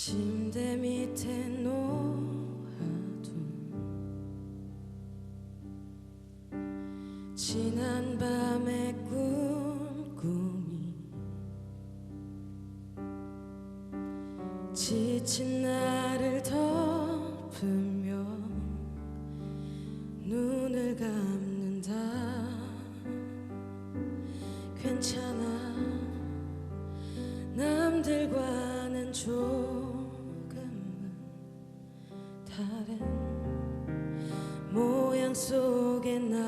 침대 밑에 놓아둔 지난 밤의 꿈꿈이 지친 나를 덮으며 눈을 감는다. 괜찮아. 남들과는 좀 다른 모양 속에 나